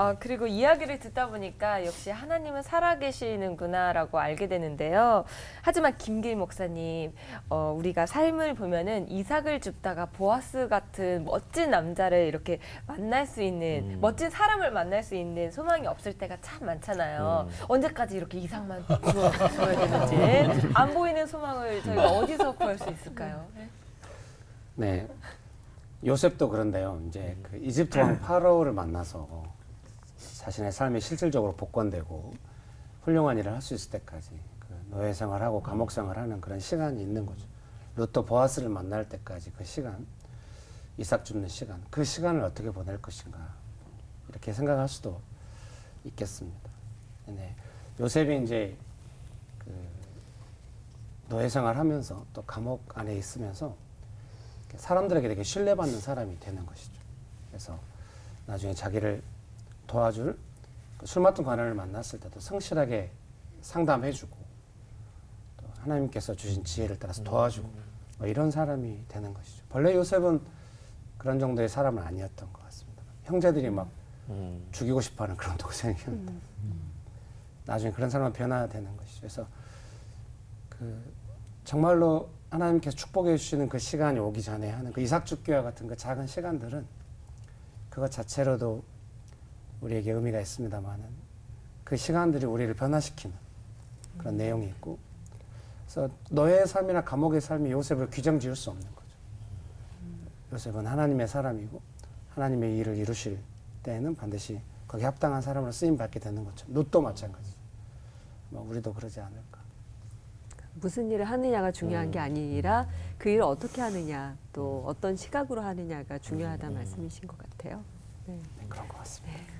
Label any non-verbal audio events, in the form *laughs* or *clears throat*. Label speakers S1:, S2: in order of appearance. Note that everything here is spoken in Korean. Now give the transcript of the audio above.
S1: 아, 그리고 이야기를 듣다 보니까 역시 하나님은 살아계시는구나라고 알게 되는데요. 하지만 김길 목사님, 어, 우리가 삶을 보면은 이삭을 줍다가 보아스 같은 멋진 남자를 이렇게 만날 수 있는
S2: 음.
S1: 멋진 사람을 만날 수 있는 소망이 없을 때가 참 많잖아요.
S2: 음.
S1: 언제까지 이렇게 이삭만 주어야 되는지 *laughs* 안 보이는 소망을 저희가 어디서 구할 수 있을까요?
S3: 네. 요셉도 그런데요. 이제 그 이집트 왕 *clears throat* 파라오를 만나서 자신의 삶이 실질적으로 복권되고 훌륭한 일을 할 수 있을 때까지 그 노예 생활하고 감옥 생활하는 그런 시간이 있는 거죠. 루터 보아스를 만날 때까지 그 시간, 이삭 줍는 시간, 그 시간을 어떻게 보낼 것인가 이렇게 생각할 수도 있겠습니다. 네. 요셉이 이제 그 노예 생활하면서 또 감옥 안에 있으면서 사람들에게 되게 신뢰받는 사람이 되는 것이죠. 그래서 나중에 자기를 도와줄 그술 맡은 관원을 만났을 때도 성실하게 상담해주고 또 하나님께서 주신 지혜를 따라서 도와주고 뭐 이런 사람이 되는 것이죠. 본래 요셉은 그런 정도의 사람은 아니었던 것 같습니다. 형제들이 막
S2: 음.
S3: 죽이고 싶어하는 그런 *laughs* 동생이었는데 나중에 그런 사람은 변화되는 것이죠. 그래서 그 정말로 하나님께서 축복해 주시는 그 시간이 오기 전에 하는 그 이삭 죽기와 같은 그 작은 시간들은 그것 자체로도 우리에게 의미가 있습니다만은 그 시간들이 우리를 변화시키는 그런 내용이 있고 그래서 너의 삶이나 감옥의 삶이 요셉을 규정 지을 수 없는 거죠. 요셉은 하나님의 사람이고 하나님의 일을 이루실 때에는 반드시 거기에 합당한 사람으로 쓰임 받게 되는 것처럼 룻도 마찬가지. 뭐 우리도 그러지 않을까.
S4: 무슨 일을 하느냐가 중요한 게 아니라 그 일을 어떻게 하느냐 또 어떤 시각으로 하느냐가 중요하다는 말씀이신 것 같아요. 네.
S3: 네, 그런 것 같습니다.